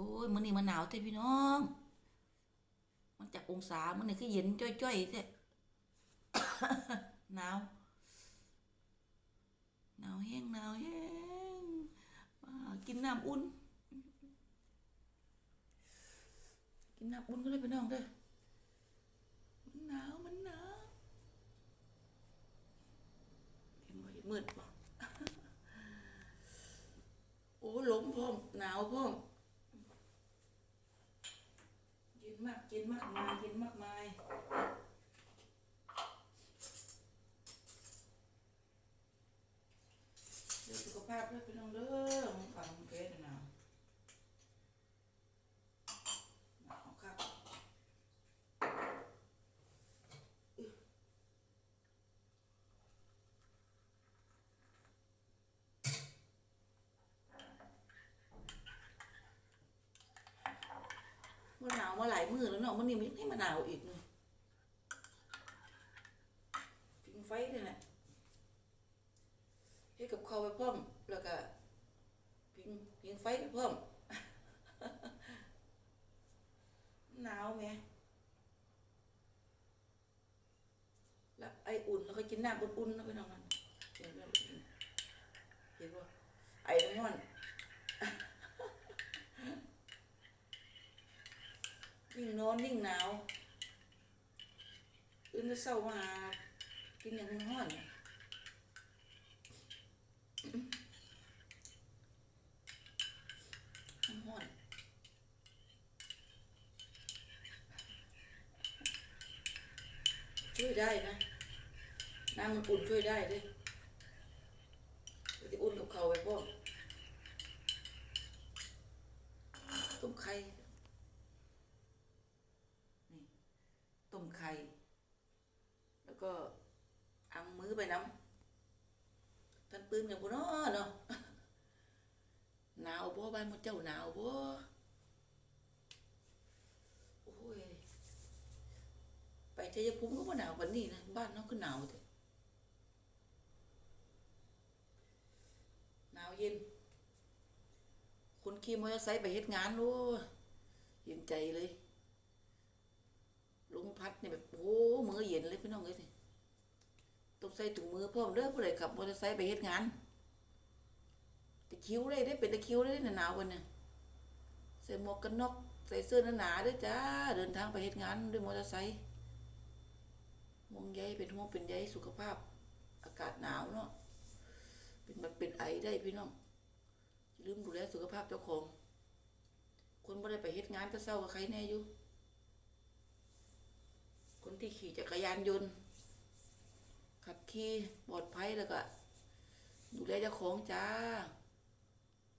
อ้ยมื้อนี้มันหนาวเต้พี่น้อง มันจากองศามื้อนี้คือเย็นจ้อยๆแท้หนาวหนาวแห้งหนาวแห้งมากินน้ำอุ่น กินน้ำอุ่นก็เลยพี่น้องเด้อมันหนาวมันหนาวเห็นบ่เห็นมืดบ่โอ้ลมพร้อมหนาวพร้อมเย็ นมากเย็นมากมายเย็นมากมายเดี๋ยวสุขภาพด้วยพี่น้องเด้อมึงฟังมึงเพชรนะวหนาวครับอึ มาหลายมื้อแล้วเนาะมันนี่มันให้มาหนาวอีกเนาะพิงไฟเลยแหละเฮ็ดกับข้าวไปพร้อมแล้วก็พิงพิงไฟไปพร้อมหนาวแหมแล้วไออุ่นแล้วก็กินน้ำอุ่นๆแล้วไปนอนมันเห็นบ่เห็นบ่ไอน้ำมัน ยิ่งนอนยิ่งหนาวอื่นจะเศร้ามาหากินอย่างร้อนๆน้ำห้อนช่วยได้นะน้ำมันอุ่นช่วยได้ด้วยจะอุ่นกับเขาไปพ่อต้มไข่นี่ต้มไข่ แล้วก็อังมือ ไปน้ำท่านปืนอย่างพวกน้อเนาะหนาวบ่บ้านมดเจ้าหนาวบ่โอ้ยไปชัยภูมิก็บ่หนาวปานนี้นะบ้านเนาะคือหนาวแท้หนาวเย็นคนขี่มอเตอร์ไซค์ไปเฮ็ดงานโอ้เย็นใจเลยลมพัดเนี่ยแบบโอ้มือเย็นเลยพี่น้องเอ้ย ใส่ถุงมือพร้อมเด้อผู้ใดขับมอเตอร์ไซค์ไปเฮ็ดงานตะคริวเลยได้เป็นตะคริวเลยได้หนาววันเนี่ยใส่หมวกกันน็อกใส่เสื้อหนาๆด้วยจ้าเดินทางไปเฮ็ดงานด้วยมอเตอร์ไซค์มองใยเป็นห่วงเป็นใยสุขภาพ อากาศหนาวเนาะเป็นแบบเป็นไอได้พี่น้องอย่าลืมดูแลสุขภาพเจ้าของคนไม่ได้ไปเฮ็ดงานก็เศร้ากับใครแน่อยู่คนที่ขี่จักรยานยนต์ ขี่ปลอดภัยแล้วก็ดูแลเจ้าของจ้า